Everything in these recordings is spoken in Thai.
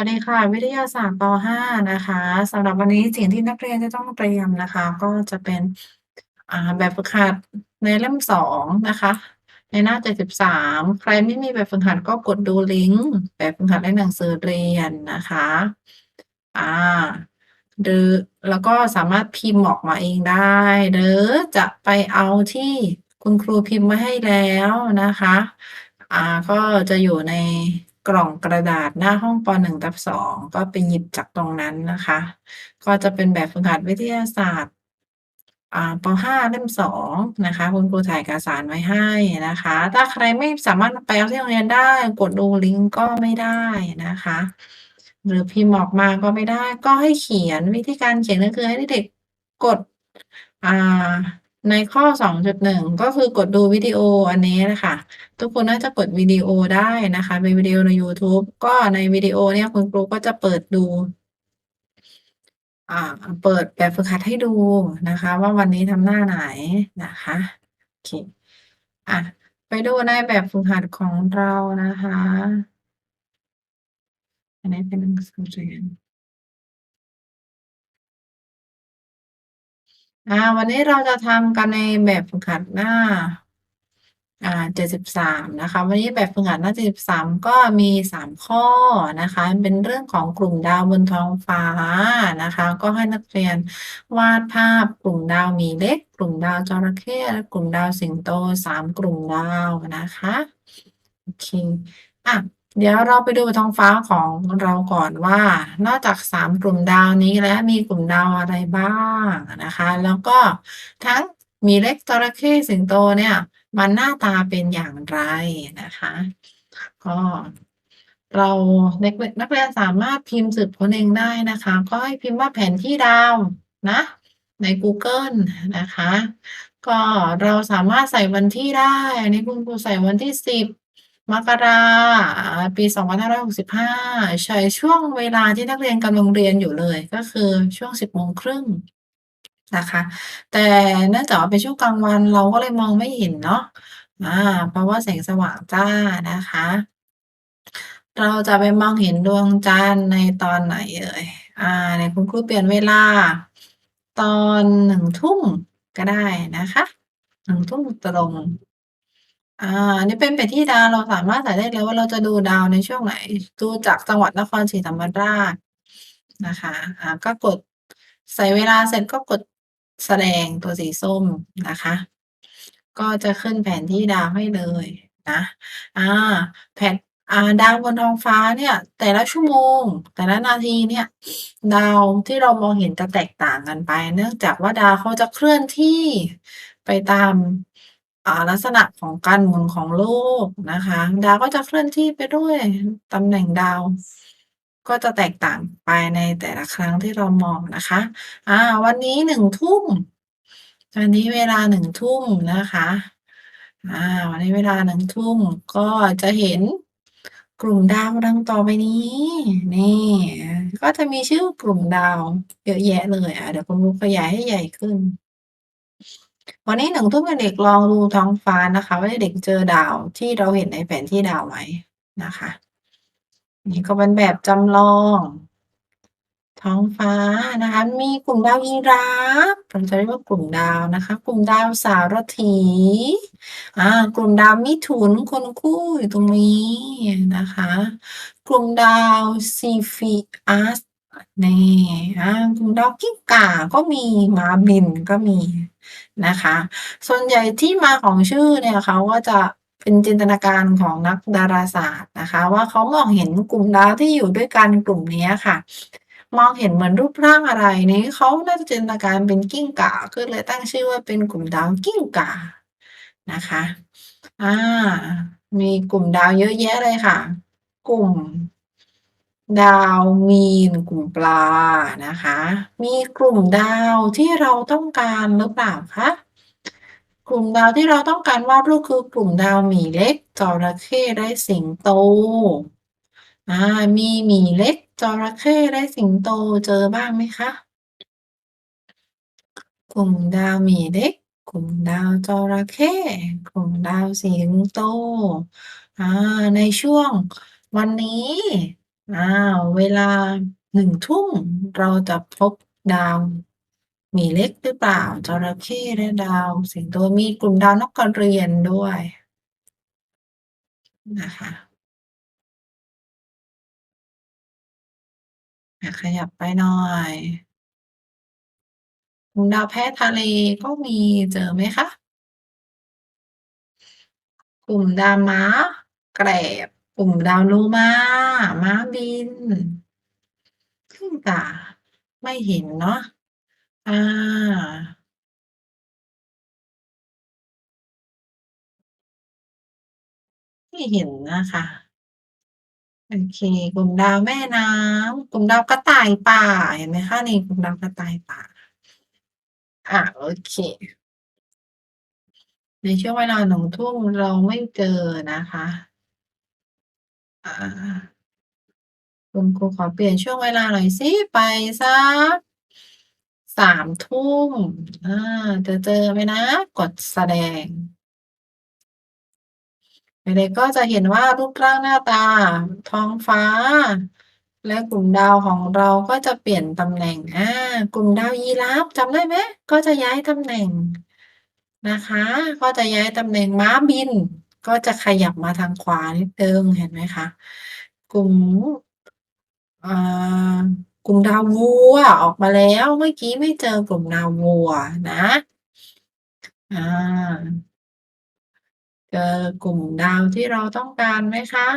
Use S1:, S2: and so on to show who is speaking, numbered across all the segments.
S1: วัสดีค่ะ วิทยาศาสตร์ป.5 นะคะสำหรับวันนี้สิ่งที่นักเรียนจะต้องเตรียมนะคะ ก็จะเป็นอ่าแบบฝึกหัดในเล่ม2นะคะ ในหน้า 73 ใครไม่มีแบบฝึกหัดก็กดดูลิงก์แบบฝึกหัดในหนังสือเรียนนะคะอ่าหรือแล้วก็สามารถพิมพ์ออกมาเองได้ หรือจะไปเอาที่คุณครูพิมพ์ไว้ให้แล้วนะคะอ่าก็จะอยู่ใน กล่องกระดาษหน้าห้องป.1/2ก็ไปหยิบจากตรงนั้นนะคะ ก็จะเป็นแบบฝึกหัดวิทยาศาสตร์ป.5 เล่ม2นะคะ คุณครูถ่ายเอกสารไว้ให้นะคะ ถ้าใครไม่สามารถไปเอาที่โรงเรียนได้ กดดูลิงก์ก็ไม่ได้นะคะ หรือพิมพ์ออกมาก็ไม่ได้ ก็ให้เขียนวิธีการเขียนก็คือให้เด็กกดอ่า ในข้อ 2.1 ก็คือกดดูวิดีโออันนี้นะคะ ทุกคนน่าจะกดวิดีโอได้นะคะ เป็นวิดีโอในยูทูบก็ในวิดีโอเนี่ยคุณครูก็จะเปิดดูอ่าเปิดแบบฝึกหัดให้ดูนะคะ ว่าวันนี้ทำหน้าไหนนะคะโอเคอะไปดูในแบบฝึกหัดของเรานะคะ อันนี้เป็นหนังสือเรียน อ่า วันนี้เราจะทำกันในแบบฝึกหัดหน้า อ่า73นะคะ วันนี้แบบฝึกหัดหน้า73ก็มี3ข้อนะคะ เป็นเรื่องของกลุ่มดาวบนท้องฟ้านะคะ ก็ให้นักเรียนวาดภาพกลุ่มดาวหมีเล็ก กลุ่มดาวจระเข้และกลุ่มดาวสิงโต3กลุ่มดาวนะคะ โอเค อะ เดี๋ยวเราไปดูท้องฟ้าของเราก่อนว่า นอกจาก3กลุ่มดาวนี้แล้วมีกลุ่มดาวอะไรบ้างนะคะ แล้วก็ทั้งมีเล็กจระเข้สิงโตเนี่ย มันหน้าตาเป็นอย่างไรนะคะ ก็เราเด็กนักเรียนสามารถพิมพ์สืบค้นเองได้นะคะ ก็ให้พิมพ์ว่าแผนที่ดาวนะในกูเกิลนะคะ ก็เราสามารถใส่วันที่ได้ อันนี้คุณครูใส่วันที่10 มกราอ่าปี 2565 ใช้ช่วงเวลาที่นักเรียนกำลังเรียนอยู่เลย ก็คือช่วง 10:30นะคะ แต่เนื่องจากว่าเป็นช่วงกลางวันเราก็เลยมองไม่เห็นเนาะอาเพราะว่าแสงสว่างจ้านะคะ เราจะไปมองเห็นดวงจันทร์ในตอนไหนเอ่ยอ่าไหนคุณครูเปลี่ยนเวลา ตอน1:00ก็ได้นะคะ1:00ตรง อ่าอันนี้เป็นแผนที่ดาว เราสามารถใส่ได้เลยว่า เราจะดูดาวในช่วงไหน ดูจากจังหวัดนครศรีธรรมราชนะคะ อ่า ก็กด ใส่เวลาเสร็จก็กดแสดงตัวสีส้มนะคะ ก็จะขึ้นแผนที่ดาวให้เลยนะ อา แผน อ่า ดาวบนท้องฟ้าเนี่ย แต่ละชั่วโมง แต่ละนาทีเนี่ย ดาวที่เรามองเห็นจะแตกต่างกันไป เนื่องจากว่าดาวเขาจะเคลื่อนที่ไปตาม ลักษณะของการหมุนของโลกนะคะ ดาวก็จะเคลื่อนที่ไปด้วยตำแหน่งดาว ก็จะแตกต่างไปในแต่ละครั้งที่เรามองนะคะอาวันนี้1:00วันนี้เวลา1:00นะคะอาวันนี้เวลา1:00ก็จะเห็นกลุ่มดาวดังต่อไปนี้ นี่ ก็จะมีชื่อกลุ่มดาวเยอะแยะเลยอ่าเดี๋ยวคุณครูขยายให้ใหญ่ขึ้น วันนี้1:00เด็ก ๆ ลองดูท้องฟ้านะคะ ว่าเด็ก ๆ เจอดาวที่เราเห็นในแผนที่ดาวไหมนะคะ นี่ก็เป็นแบบจำลอง ท้องฟ้านะคะ มีกลุ่มดาวยีราฟเราจะเรียกว่ากลุ่มดาวนะคะ กลุ่มดาวสารถีอากลุ่มดาวมิถุนคนคู่อยู่ตรงนี้นะคะ กลุ่มดาว Cepheus นี่อากลุ่มดาวกิ้งก่าก็มีมาบินก็มี นะคะ ส่วนใหญ่ที่มาของชื่อเนี่ยเขาก็จะเป็นจินตนาการของนักดาราศาสตร์นะคะ ว่าเขามองเห็นกลุ่มดาวที่อยู่ด้วยกันกลุ่มนี้ค่ะ มองเห็นเหมือนรูปร่างอะไรนี้เขาน่าจะจินตนาการเป็นกิ้งก่าก็เลยตั้งชื่อว่าเป็นกลุ่มดาวกิ้งก่านะคะอามีกลุ่มดาวเยอะแยะเลยค่ะ กลุ่ม ดาวมีนกลุ่มปลานะคะ มีกลุ่มดาวที่เราต้องการหรือเปล่าคะ?กลุ่มดาวที่เราต้องการวาดรูปคือกลุ่มดาวหมีเล็กจระเข้และสิงโตอามีหมีเล็กจระเข้และสิงโตเจอบ้างไหมคะ?กลุ่มดาวหมีเล็กกลุ่มดาวจระเข้กลุ่มดาวสิงโตอาในช่วงวันนี้ อ้าว เวลา1ทุ่มเราจะพบดาวหมีเล็กหรือเปล่าจระเข้และดาวสิงโตมีกลุ่มดาวนกกระเรียนด้วยนะคะอะขยับไปหน่อยกลุ่มดาวแพะทะเลก็มีเจอไหมคะ?กลุ่มดาวม้าแกรบ กลุ่มดาวโลมาม้าบินกิ้งก่าไม่เห็นเนาะอ่าไม่เห็นนะคะโอเคกลุ่มดาวแม่น้ำกลุ่มดาวกระต่ายป่าเห็นไหมคะนี่กลุ่มดาวกระต่ายป่าอ่าโอเค ในช่วงเวลา1ทุ่มเราไม่เจอนะคะ คุณครูขอเปลี่ยนช่วงเวลาหน่อยสิไปสัก3ทุ่มอ่าจะเจอไหมนะ กดแสดงเด็กๆก็จะเห็นว่ารูปร่างหน้าตา ท้องฟ้า และกลุ่มดาวของเราก็จะเปลี่ยนตำแหน่งอ่ากลุ่มดาวยีราฟจำได้ไหมก็จะย้ายตำแหน่งนะคะ ก็จะย้ายตำแหน่งม้าบิน ก็จะขยับมาทางขวานิดหนึ่ง เห็นไหมคะ กลุ่ม อ่า กลุ่มดาววัวออกมาแล้ว เมื่อกี้ไม่เจอกลุ่มดาววัวนะอาเจอกลุ่มดาวที่เราต้องการไหมคะ?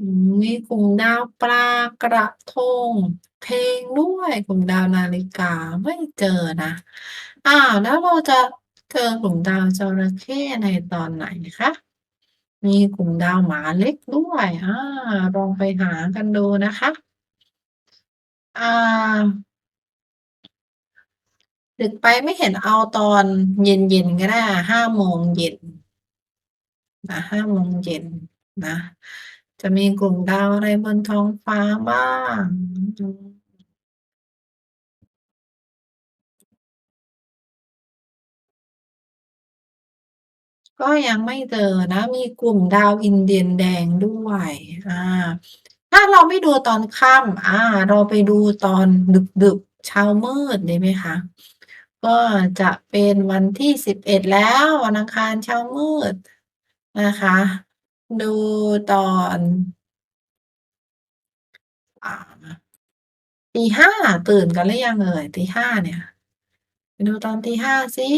S1: มมีกลุ่มดาวปลากระทง เพลงด้วยกลุ่มดาวนาฬิกาไม่เจอนะอ้าวแล้วเราจะ เจอกลุ่มดาวจระเข้ในตอนไหนคะ?มีกลุ่มดาวหมาเล็กด้วยอ่าลองไปหากันดูนะคะอ่าดึกไปไม่เห็นเอาตอนเย็นๆก็ได้ค่ะ5โมงเย็นอ่าโมงเย็นนะ จะมีกลุ่มดาวอะไรบนท้องฟ้าบ้าง ก็ยังไม่เจอนะ มีกลุ่มดาวอินเดียนแดงด้วย อ่า ถ้าเราไม่ดูตอนค่ำอ่า เราไปดูตอนดึกๆเช้ามืดดีไหมคะ?ก็จะเป็นวันที่11แล้ววันอังคารเช้ามืดนะคะ ดูตอนอ่า05:00ตื่นกันหรือยังเอ่ย?05:00เนี่ย ไปดูตอน05:00สิ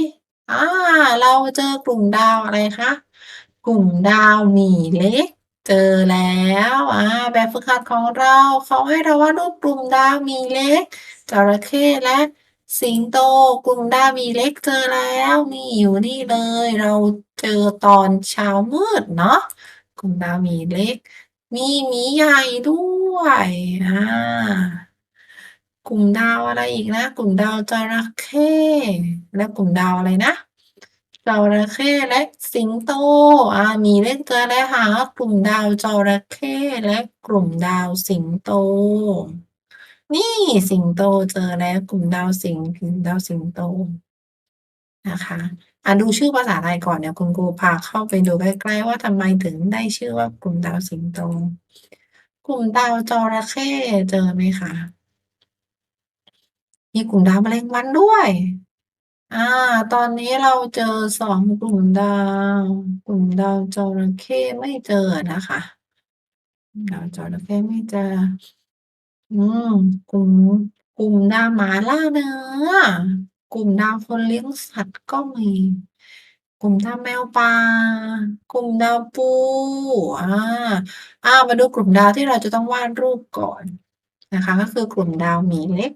S1: อ่า เราเจอกลุ่มดาวอะไรคะ?กลุ่มดาวหมีเล็ก เจอแล้วอ่าแบบฝึกหัดของเราเขาให้เราวาดรูปกลุ่มดาวหมีเล็กจระเข้และ สิงโตกลุ่มดาวหมีเล็กเจอแล้วนี่อยู่นี่เลย เราเจอตอนเช้ามืดเนาะกลุ่มดาวหมีเล็ก มีหมีใหญ่ด้วยอ่า กลุ่มดาวอะไรอีกนะ กลุ่มดาวจระเข้ และกลุ่มดาวอะไรนะจระเข้และสิงโตอามีเล็กเจอแล้วค่ะกลุ่มดาวจระเข้และกลุ่มดาวสิงโต นี่สิงโตเจอแล้วกลุ่มดาวสิงกลุ่มดาวสิงโตนะคะอ่าดูชื่อภาษาไทยก่อนเดี๋ยคุณครูพาเข้าไปดูใกล้ๆว่าทำไมถึงได้ชื่อว่ากลุ่มดาวสิงโต กลุ่มดาวจระเข้เจอไหมคะ? มีกลุ่มดาวแมลงวันด้วย อ่า ตอนนี้เราเจอ2กลุ่มดาว กลุ่มดาวจระเข้ไม่เจอนะคะดาวจระเข้ไม่เจอ อืม กลุ่ม กลุ่มดาวหมาล่าเนื้อ กลุ่มดาวคนเลี้ยงสัตว์ก็มี กลุ่มดาวแมวป่า กลุ่มดาวปู อ่า อ่า มาดูกลุ่มดาวที่เราจะต้องวาดรูปก่อนนะคะ ก็คือกลุ่มดาวหมีเล็ก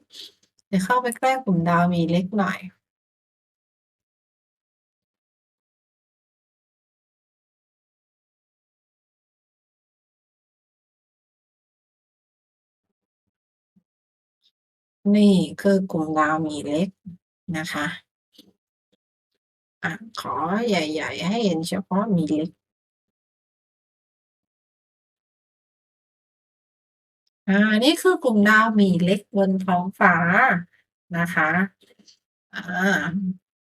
S1: เข้าไปใกล้กลุ่มดาวหมีเล็กหน่อย นี่คือกลุ่มดาวหมีเล็กนะคะ อะ ขอใหญ่ ๆ ให้เห็นเฉพาะหมีเล็ก อานี่คือกลุ่มดาวหมีเล็กบนท้องฟ้านะคะ อ่า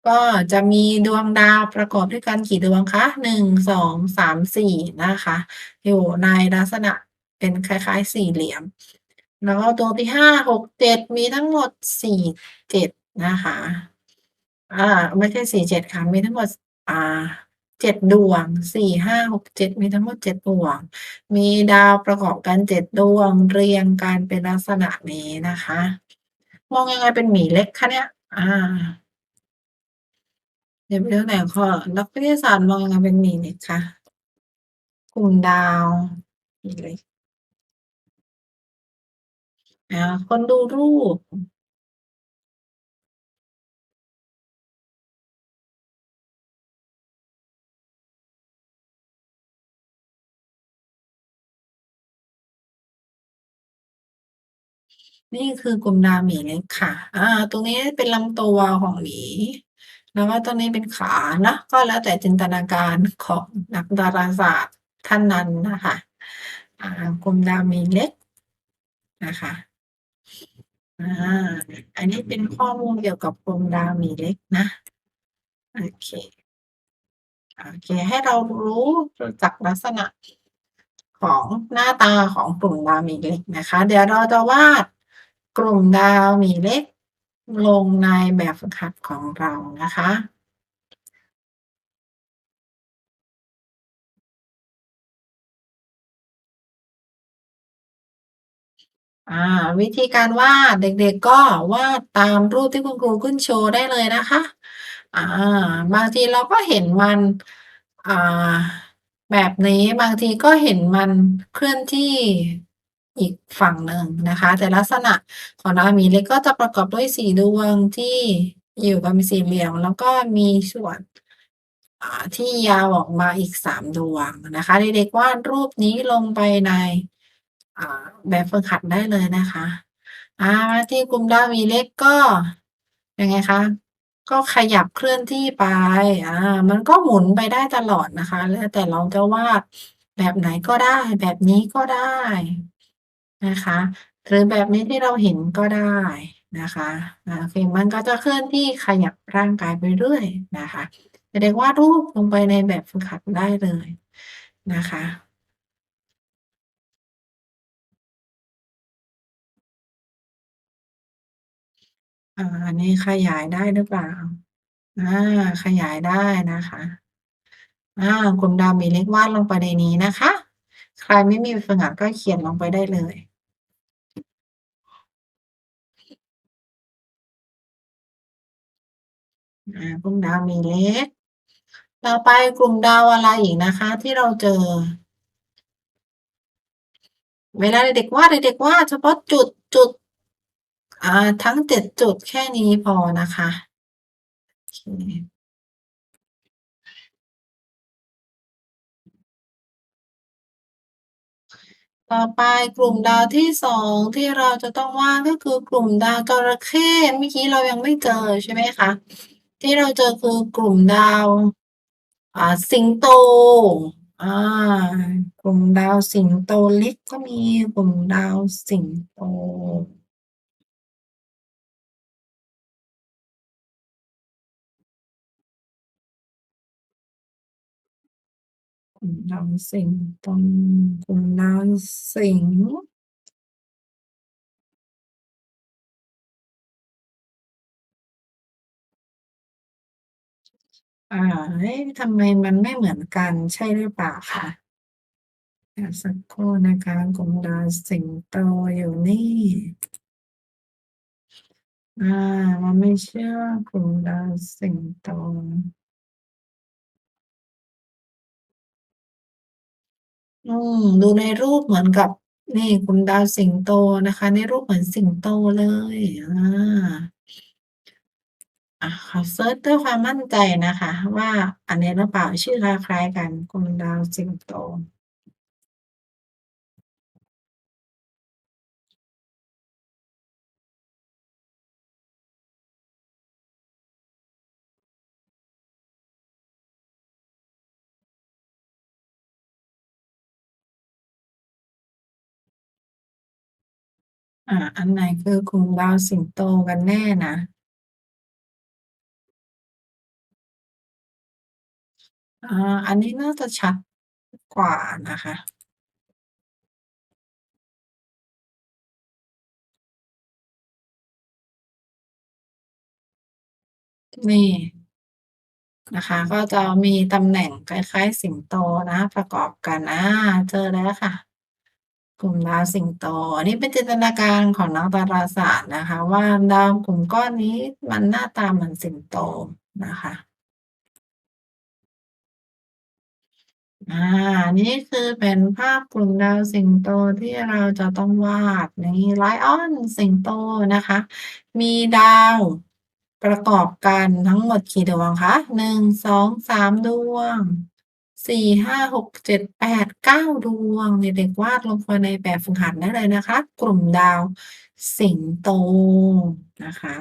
S1: ก็จะมีดวงดาวประกอบด้วยกันกี่ดวงคะ 1 2 3 4 นะคะ อยู่ในลักษณะเป็นคล้ายๆ สี่เหลี่ยม แล้วก็ดวงที่5 6 7มีทั้งหมด4 7นะคะ อ่า ไม่ใช่4 7ค่ะ มีทั้งหมด อ่า 7ดดวง4 5 6 7มีทั้งหมด7ดดวง มีดาวประกอบกัน7ดดวงเรียงกันเป็นลักษณะนี้นะคะ มองยังไงเป็นหมีเล็กคะเนี่ย?อ่าเดี๋ยวไปดูแต่ข้อนักวิทยาศาสตร์มองยังไงเป็นหมีเล็กคะ?กลุ่มดาวหมีเล็กอาคนดูรูป นี่คือกลุ่มดาวหมีเล็กค่ะ อ่า ตรงนี้เป็นลำตัวของหมี แล้วก็ตรงนี้เป็นขาเนาะก็แล้วแต่จินตนาการของนักดาราศาสตร์ท่านนั้นนะคะ อ่ากลุ่มดาวหมีเล็กนะคะอ่าอันนี้เป็นข้อมูลเกี่ยวกับกลุ่มดาวหมีเล็กนะ โอเค โอเค ให้เรารู้รู้จักลักษณะของหน้าตาของกลุ่มดาวหมีเล็กนะคะ เดี๋ยวเราจะวาด กลุ่มดาวหมีเล็ก ลงในแบบฝึกหัดของเรานะคะ วิธีการวาดเด็กๆก็วาดตามรูปที่คุณครูขึ้นโชว์ได้เลยนะคะบางทีเราก็เห็นมันแบบนี้บางทีก็เห็นมันเคลื่อนที่ อีกฝั่งหนึ่งนะคะ แต่ลักษณะของดาวมีเล็กก็จะประกอบด้วย4ดวงที่อยู่กันเป็นสี่เหลี่ยมแล้วก็มีส่วนที่ยาวออกมาอีก3ดวงนะคะเด็กๆวาดรูปนี้ลงไปในแบบฝึกหัดได้เลยนะคะอาที่กลุ่มดาวมีเล็กก็ยังไงคะก็ขยับเคลื่อนที่ไป อ่า มันก็หมุนไปได้ตลอดนะคะ แล้วแต่เราจะวาดแบบไหนก็ได้ แบบนี้ก็ได้ นะคะ หรือแบบนี้ที่เราเห็นก็ได้นะคะอาโอเค มันก็จะเคลื่อนที่ขยับร่างกายไปเรื่อยนะคะเด็กๆวาดรูปลงไปในแบบฝึกหัดได้เลยนะคะ อา อันนี้ขยายได้หรือเปล่า?อา ขยายได้นะคะ อากลุ่มดาวหมีเล็กวาดลงไปในนี้นะคะ ใครไม่มีแบบฝึกหัดก็เขียนลงไปได้เลยกลุ่มดาวมีเล็ก ต่อไปกลุ่มดาวอะไรอีกนะคะ ที่เราเจอ?เวลาเด็กๆวาดเด็กๆวาดเฉพาะจุดจุดอ่าทั้ง7จุดแค่นี้พอนะคะโต่อไปกลุ่มดาวที่สองที่เราจะต้องวาดก็คือกลุ่มดาวจระเข้เมื่อกี้เรายังไม่เจอใช่ไหมคะ?ที่เราเจอคือกลุ่มดาวอ่าสิงโตอากลุ่มดาวสิงโตเล็กก็มีกลุ่มดาวสิงโต ดาวสิงโตกลุ่มดาวสิงอ่าเอ๊ะทำไมมันไม่เหมือนกันใช่หรือเปล่าคะ?เดี๋ยวสักครู่นะคะกลุ่มดาวสิงโตอยู่นี่อามันไม่ใช่ว่ากลุ่มดาวสิงโต อืม ดูในรูปเหมือนกับ นี่คุณดาวสิงโตนะคะ ในรูปเหมือนสิงโตเลย อา อา ขอเซิร์ชด้วยความมั่นใจนะคะว่าอันนี้หรือเปล่า ชื่อคล้าย ๆ กัน คุณดาวสิงโต อ่า อันไหนคือกลุ่มดาวสิงโตกันแน่นะ?อ่า อันนี้น่าจะชัดกว่านะคะ นี่ นะคะ ก็จะมีตำแหน่งคล้าย ๆ สิงโตนะ ประกอบกันอาเจอแล้วค่ะ กลุ่มดาวสิงโต อันนี้เป็นจินตนาการของนักดาราศาสตร์นะคะ ว่าดาวกลุ่มก้อนนี้มันหน้าตาเหมือนสิงโตนะคะอ่านี่คือแผนภาพกลุ่มดาวสิงโตที่เราจะต้องวาดนี่ Lion สิงโตนะคะ มีดาวประกอบกันทั้งหมดกี่ดวงคะ?1 2 3ดวง 4 5 6 7 8 9ดแปดเก้าดวงเด็กๆวาดลงไปในแบบฝึกหัดได้เลยนะคะ กลุ่มดาวสิงโตนะคะ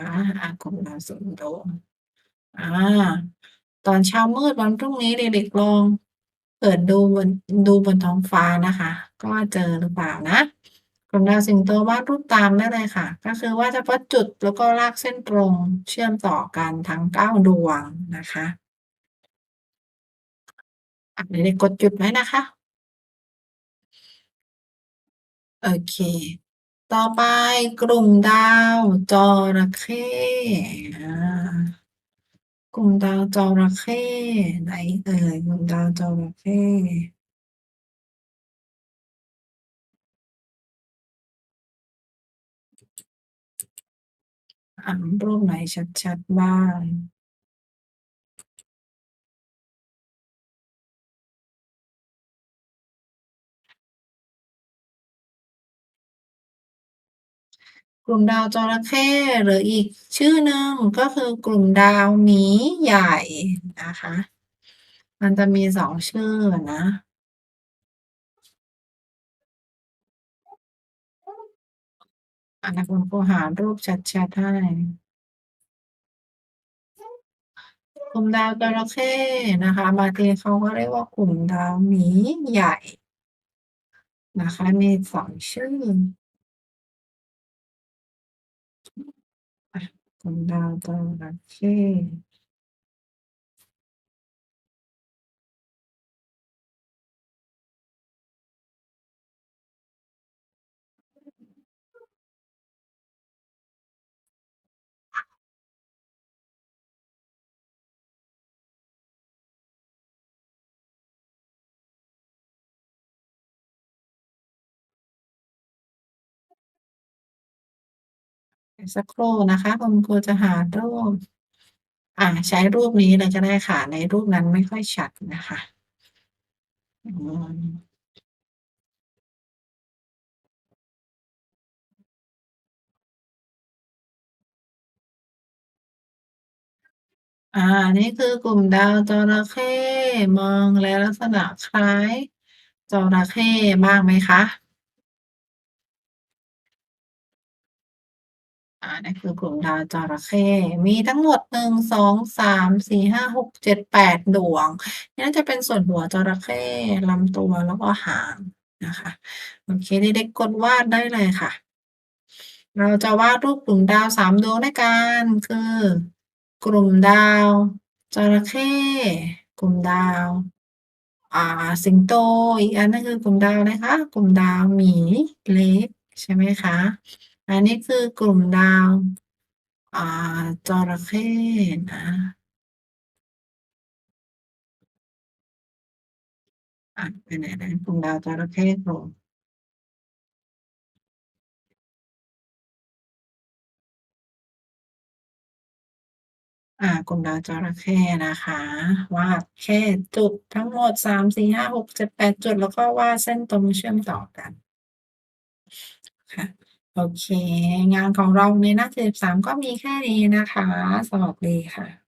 S1: กลุ่มดาวสิงโตอ่าตอนเช้ามืดวันพรุ่งนี้เด็กๆลองเปิดดูบนดูบนท้องฟ้านะคะ ก็เจอหรือเปล่านะกลุ่มดาวสิงโตวาดรูปตามได้เลยค่ะ ก็คือว่าดเฉพาะจุดแล้วก็ลากเส้นตรงเชื่อมต่อกันทั้ง9ดวงนะคะ อะเด็กกดหยุดไว้นะคะ โอเค ต่อไปกลุ่มดาวจระเข้อากลุ่มดาวจระเข้ ไหนเอ่ย กลุ่มดาวจระเข้?อ่า รูปไหนชัด ๆ บ้าง? กลุ่มดาวจระเข้หรืออีกชื่อหนึ่งก็คือกลุ่มดาวหมีใหญ่นะคะ มันจะมี2ชื่อนะอาเดี๋ยวคุณครูหารูปชัดๆให้กลุ่มดาวจระเข้นะคะบางทีเขาก็เรียกว่ากลุ่มดาวหมีใหญ่นะคะมี2ชื่อ ลุ่มดา สักครู่นะคะ คุณครูจะหารูป อ่า ใช้รูปนี้เลยก็ได้ค่ะ ในรูปนั้นไม่ค่อยชัดนะคะอืมอานี่คือกลุ่มดาวจระเข้มองแล้วลักษณะคล้ายจระเข้มากไหมคะ? อานั่นคือกลุ่มดาวจระเข้มีทั้งหมด1 2 3 4 5 6 7 8ดแปดดวงนี่น่าจะเป็นส่วนหัวจระเข้ลำตัวแล้วก็หางนะคะโอเคเด็กๆกดวาดได้เลยค่ะ เราจะวาดรูปกลุ่มดาว3ดวงด้วยกันคือ กลุ่มดาวจระเข้กลุ่มดาว อ่า สิงโตอีกอันนึ่งคือกลุ่มดาวอะคะ?กลุ่มดาวหมีเล็กใช่ไหมคะ? อันนี้คือกลุ่มดาว อ่า จระเข้นะอะไหนๆๆกลุ่มดาวจระเข้โผล่อากลุ่มดาวจระเข้นะคะ วาดแค่จุดทั้งหมด3 4 5 6 7 8จุด แล้วก็วาดเส้นตรงเชื่อมต่อกัน ค่ะ โอเค งานของเราในหน้า 43 ก็มีแค่นี้นะคะ สวัสดีค่ะ